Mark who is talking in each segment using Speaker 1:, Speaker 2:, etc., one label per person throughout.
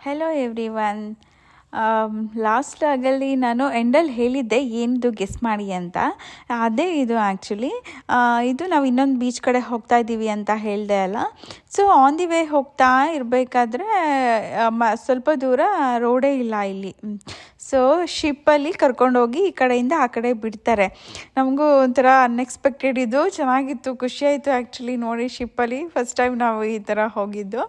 Speaker 1: Hello everyone. Last ಆಗಲ್ಲಿ ನಾನು ಎಂಡಲ್ಲಿ ಹೇಳಿದ್ದೆ, ಏನಿದು ಗೆಸ್ ಮಾಡಿ ಅಂತ. ಅದೇ ಇದು ಆ್ಯಕ್ಚುಲಿ ಇದು ನಾವು ಇನ್ನೊಂದು ಬೀಚ್ ಕಡೆ ಹೋಗ್ತಾ ಇದ್ದೀವಿ ಅಂತ ಹೇಳಿದೆ ಅಲ್ಲ. ಸೊ ಆನ್ ದಿ ವೇ ಹೋಗ್ತಾ ಇರಬೇಕಾದ್ರೆ ಮ, ಸ್ವಲ್ಪ ದೂರ ರೋಡೇ ಇಲ್ಲ ಇಲ್ಲಿ. ಸೊ ಶಿಪ್ಪಲ್ಲಿ ಕರ್ಕೊಂಡೋಗಿ ಈ ಕಡೆಯಿಂದ ಆ ಕಡೆ ಬಿಡ್ತಾರೆ. ನಮಗೂ ಒಂಥರ ಅನ್ಎಕ್ಸ್ಪೆಕ್ಟೆಡ್ ಇದು. ಚೆನ್ನಾಗಿತ್ತು ಖುಷಿಯಾಯಿತು ಆ್ಯಕ್ಚುಲಿ ನೋಡಿ ಶಿಪ್ಪಲ್ಲಿ ಫಸ್ಟ್ ಟೈಮ್ ನಾವು ಈ ಥರ ಹೋಗಿದ್ದು.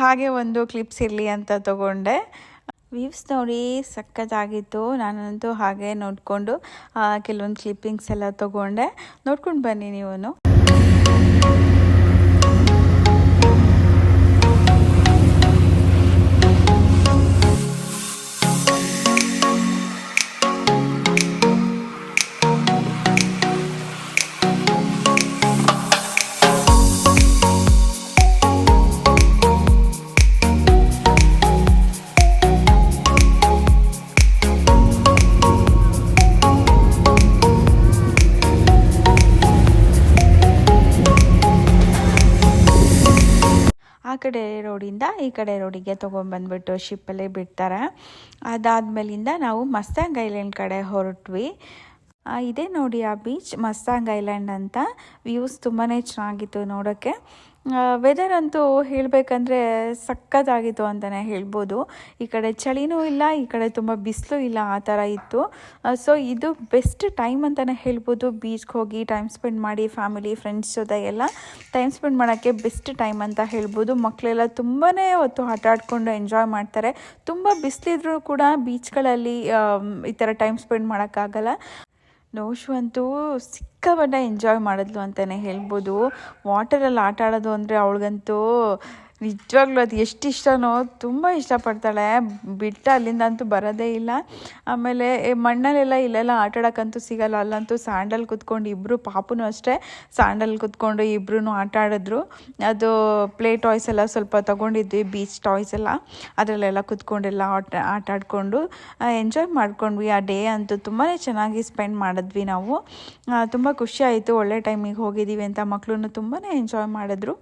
Speaker 1: ಹಾಗೆ ಒಂದು ಕ್ಲಿಪ್ಸ್ ಇರಲಿ ಅಂತ ತಗೊಂಡೆ. ವ್ಯೂವ್ಸ್ ನೋಡಿ ಸಖತ್ತಾಗಿತ್ತು. ನಾನಂತೂ ಹಾಗೆ ನೋಡಿಕೊಂಡು ಕೆಲವೊಂದು ಕ್ಲಿಪ್ಪಿಂಗ್ಸ್ ಎಲ್ಲ ತೊಗೊಂಡೆ. ನೋಡ್ಕೊಂಡು ಬನ್ನಿ ನೀವು ಕಡೆ ರೋಡಿಂದ ಈ ಕಡೆ ರೋಡಿಗೆ ತೊಗೊಂಬಂದ್ಬಿಟ್ಟು ಶಿಪ್ಪಲ್ಲೇ ಬಿಡ್ತಾರೆ. ಅದಾದ್ಮೇಲಿಂದ ನಾವು ಮಸ್ತಾಂಗ್ ಐಲ್ಯಾಂಡ್ ಕಡೆ ಹೊರಟ್ವಿ. ಆ, ಇದೇ ನೋಡಿ ಆ ಬೀಚ್ ಮಸ್ತಾಂಗ್ ಐಲ್ಯಾಂಡ್ ಅಂತ. ವ್ಯೂಸ್ ತುಂಬಾ ಚೆನ್ನಾಗಿತ್ತು ನೋಡೋಕ್ಕೆ. ವೆದರ್ ಅಂತೂ ಹೇಳಬೇಕಂದ್ರೆ ಸಖತ್ತಾಗಿತ್ತು ಅಂತಲೇ ಹೇಳ್ಬೋದು. ಈ ಕಡೆ ಚಳಿನೂ ಇಲ್ಲ, ಈ ಕಡೆ ತುಂಬ ಬಿಸಿಲು ಇಲ್ಲ, ಆ ಥರ ಇತ್ತು. ಸೊ ಇದು ಬೆಸ್ಟ್ ಟೈಮ್ ಅಂತಲೇ ಹೇಳ್ಬೋದು. ಬೀಚ್ಗೆ ಹೋಗಿ ಟೈಮ್ ಸ್ಪೆಂಡ್ ಮಾಡಿ ಫ್ಯಾಮಿಲಿ ಫ್ರೆಂಡ್ಸ್ ಜೊತೆ ಎಲ್ಲ ಟೈಮ್ ಸ್ಪೆಂಡ್ ಮಾಡೋಕ್ಕೆ ಬೆಸ್ಟ್ ಟೈಮ್ ಅಂತ ಹೇಳ್ಬೋದು. ಮಕ್ಕಳೆಲ್ಲ ತುಂಬಾ ಹೊತ್ತು ಆಟ ಆಡ್ಕೊಂಡು ಎಂಜಾಯ್ ಮಾಡ್ತಾರೆ. ತುಂಬ ಬಿಸಿಲಿದ್ರೂ ಕೂಡ ಬೀಚ್ಗಳಲ್ಲಿ ಈ ಥರ ಟೈಮ್ ಸ್ಪೆಂಡ್ ಮಾಡೋಕ್ಕಾಗಲ್ಲ. ನೋಶು ಅಂತೂ ಸಿಕ್ಕಾಪಟ್ಟೆ ಎಂಜಾಯ್ ಮಾಡಿದ್ಲು ಅಂತಲೇ ಹೇಳ್ಬೋದು. ವಾಟರಲ್ಲಿ ಆಟ ಆಡೋದು ಅಂದರೆ ಅವಳಿಗಂತೂ ನಿಜವಾಗ್ಲೂ ಅದು ಎಷ್ಟು ಇಷ್ಟನೋ ತುಂಬ ಇಷ್ಟಪಡ್ತಾಳೆ. ಬಿಟ್ಟು ಅಲ್ಲಿಂದ ಅಂತೂ ಬರೋದೇ ಇಲ್ಲ. ಆಮೇಲೆ ಮಣ್ಣಲ್ಲೆಲ್ಲ ಇಲ್ಲೆಲ್ಲ ಆಟಾಡೋಕ್ಕಂತೂ ಸಿಗಲ್ಲ. ಅಲ್ಲಂತೂ ಸ್ಯಾಂಡಲ್ ಕುತ್ಕೊಂಡು ಇಬ್ಬರು ಪಾಪುನೂ ಅಷ್ಟೇ ಸ್ಯಾಂಡಲ್ ಕುತ್ಕೊಂಡು ಇಬ್ಬರೂ ಆಟ ಆಡಿದ್ರು. ಅದು ಪ್ಲೇ ಟಾಯ್ಸ್ ಎಲ್ಲ ಸ್ವಲ್ಪ ತೊಗೊಂಡಿದ್ವಿ ಬೀಚ್ ಟಾಯ್ಸ್ ಎಲ್ಲ. ಅದರಲ್ಲೆಲ್ಲ ಕುತ್ಕೊಂಡೆಲ್ಲ ಆಟ ಆಟ ಆಡಿಕೊಂಡು ಎಂಜಾಯ್ ಮಾಡ್ಕೊಂಡ್ವಿ. ಆ ಡೇ ಅಂತೂ ತುಂಬಾ ಚೆನ್ನಾಗಿ ಸ್ಪೆಂಡ್ ಮಾಡಿದ್ವಿ ನಾವು. ತುಂಬ ಖುಷಿ ಆಯಿತು ಒಳ್ಳೆ ಟೈಮಿಗೆ ಹೋಗಿದ್ದೀವಿ ಅಂತ ಮಕ್ಕಳು ತುಂಬಾ ಎಂಜಾಯ್ ಮಾಡಿದ್ರು.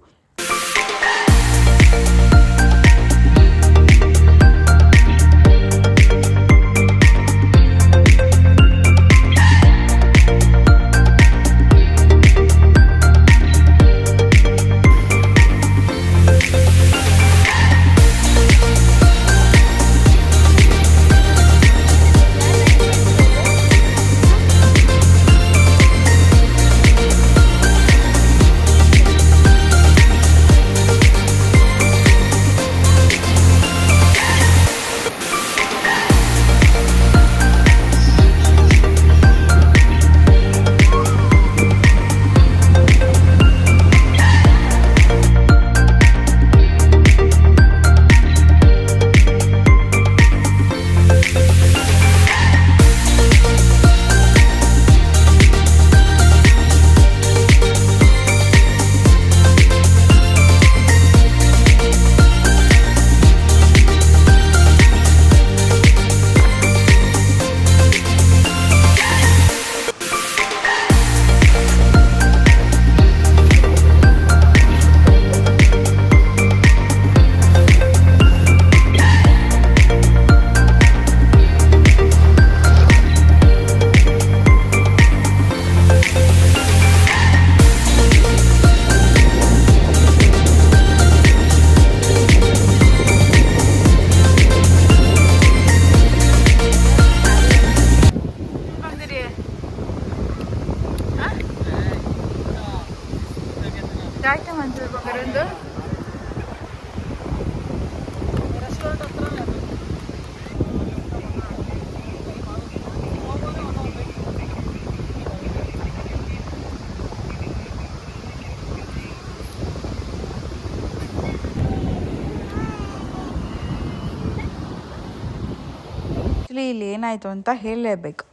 Speaker 1: ಆ್ಯಕ್ಚುಲಿ ಇಲ್ಲಿ ಏನಾಯಿತು ಅಂತ ಹೇಳಲೇಬೇಕು.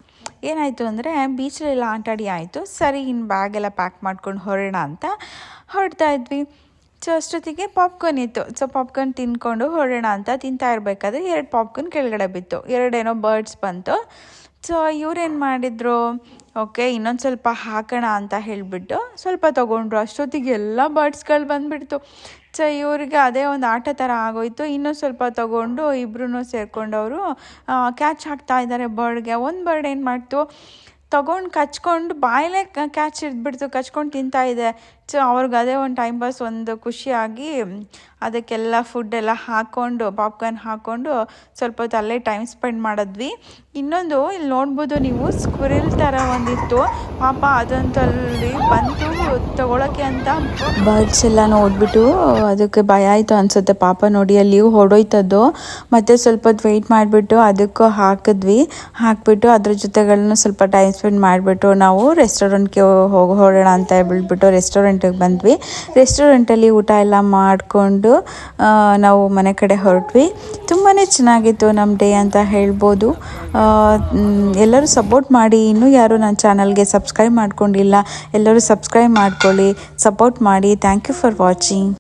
Speaker 1: ಏನಾಯಿತು ಅಂದರೆ ಬೀಚಲ್ಲೆಲ್ಲ ಆಟಾಡಿ ಆಯಿತು. ಸರಿ ಇನ್ನು ಬ್ಯಾಗೆಲ್ಲ ಪ್ಯಾಕ್ ಮಾಡ್ಕೊಂಡು ಹೊರಡೋಣ ಅಂತ ಹೊರಡ್ತಾ ಇದ್ವಿ. ಸೊ ಅಷ್ಟೊತ್ತಿಗೆ ಪಾಪ್ಕಾರ್ನ್ ಇತ್ತು. ಸೊ ಪಾಪ್ಕಾರ್ನ್ ತಿನ್ಕೊಂಡು ಹೊರಡೋಣ ಅಂತ ತಿಂತಾ ಇರಬೇಕಾದ್ರೆ ಎರಡು ಪಾಪ್ಕಾರ್ನ್ ಕೆಳಗಡೆ ಬಿತ್ತು. ಎರಡೇನೋ ಬರ್ಡ್ಸ್ ಬಂತು. ಸೊ ಇವ್ರೇನು ಮಾಡಿದ್ರು? ಓಕೆ, ಇನ್ನೊಂದು ಸ್ವಲ್ಪ ಹಾಕೋಣ ಅಂತ ಹೇಳಿಬಿಟ್ಟು ಸ್ವಲ್ಪ ತೊಗೊಂಡ್ರು. ಅಷ್ಟೊತ್ತಿಗೆ ಎಲ್ಲ ಬರ್ಡ್ಸ್ಗಳು ಬಂದುಬಿಡ್ತು. ಸೊ ಇವ್ರಿಗೆ ಅದೇ ಒಂದು ಆಟ ಥರ ಆಗೋಯ್ತು. ಇನ್ನೂ ಸ್ವಲ್ಪ ತೊಗೊಂಡು ಇಬ್ಬರೂ ಸೇರಿಕೊಂಡವರು ಕ್ಯಾಚ್ ಹಾಕ್ತಾ ಇದ್ದಾರೆ ಬರ್ಡ್ಗೆ ಒಂದು ಬರ್ಡ್ ಏನು ಮಾಡ್ತು, ತೊಗೊಂಡು ಕಚ್ಕೊಂಡು ಬಾಯಲ್ಲೇ ಕ್ಯಾಚ್ ಇದ್ಬಿಡ್ತು ಕಚ್ಕೊಂಡು ತಿಂತಾ ಇದೆ. ಸೊ ಅವ್ರಿಗೆ ಅದೇ ಒಂದು ಟೈಮ್ ಪಾಸ್ ಒಂದು ಖುಷಿಯಾಗಿ ಅದಕ್ಕೆಲ್ಲ ಫುಡ್ ಎಲ್ಲ ಹಾಕ್ಕೊಂಡು ಪಾಪ್ಕಾರ್ನ್ ಹಾಕ್ಕೊಂಡು ಸ್ವಲ್ಪ ಹೊತ್ತು ಅಲ್ಲೇ ಟೈಮ್ ಸ್ಪೆಂಡ್ ಮಾಡಿದ್ವಿ. ಇನ್ನೊಂದು ಇಲ್ಲಿ ನೋಡ್ಬೋದು ನೀವು ಸ್ಕ್ವಿರಿಲ್ ಥರ ಒಂದಿತ್ತು. ಪಾಪ ಅದಂತಲ್ಲಿ ಬಂತು ತಗೊಳಕ್ಕೆ ಅಂತ ಬರ್ಡ್ಸ್ ಎಲ್ಲ ನೋಡ್ಬಿಟ್ಟು ಅದಕ್ಕೆ ಭಯ ಆಯಿತು ಅನಿಸುತ್ತೆ. ಪಾಪ ನೋಡಿ ಅಲ್ಲಿ ಹೊಡೋಯ್ತದ್ದು. ಮತ್ತು ಸ್ವಲ್ಪ ಹೊತ್ತು ವೆಯ್ಟ್ ಮಾಡಿಬಿಟ್ಟು ಅದಕ್ಕೂ ಹಾಕಿದ್ವಿ. ಹಾಕಿಬಿಟ್ಟು ಅದ್ರ ಜೊತೆಗಳನ್ನ ಸ್ವಲ್ಪ ಟೈಮ್ ಸ್ಪೆಂಡ್ ಮಾಡಿಬಿಟ್ಟು ನಾವು ರೆಸ್ಟೋರೆಂಟ್ಗೆ ಹೋಗಿ, ಹೊಡೋಣ ಅಂತ ಹೇಳ್ಬಿಟ್ಟು ರೆಸ್ಟೋರೆಂಟಿಗೆ ಬಂದ್ವಿ. ರೆಸ್ಟೋರೆಂಟಲ್ಲಿ ಊಟ ಎಲ್ಲ ಮಾಡಿಕೊಂಡು ನಾವು ಮನೆ ಕಡೆ ಹೊರಟ್ವಿ. ತುಂಬಾ ಚೆನ್ನಾಗಿತ್ತು ನಮ್ಮ ಡೇ ಅಂತ ಹೇಳ್ಬೋದು. ಎಲ್ಲರೂ ಸಪೋರ್ಟ್ ಮಾಡಿ. ಇನ್ನೂ ಯಾರು ನನ್ನ ಚಾನಲ್ಗೆ ಸಬ್ಸ್ಕ್ರೈಬ್ ಮಾಡ್ಕೊಂಡಿಲ್ಲ, ಎಲ್ಲರೂ ಸಬ್ಸ್ಕ್ರೈಬ್ ಮಾಡ್ಕೊಳ್ಳಿ ಸಪೋರ್ಟ್ ಮಾಡಿ. Thank you for watching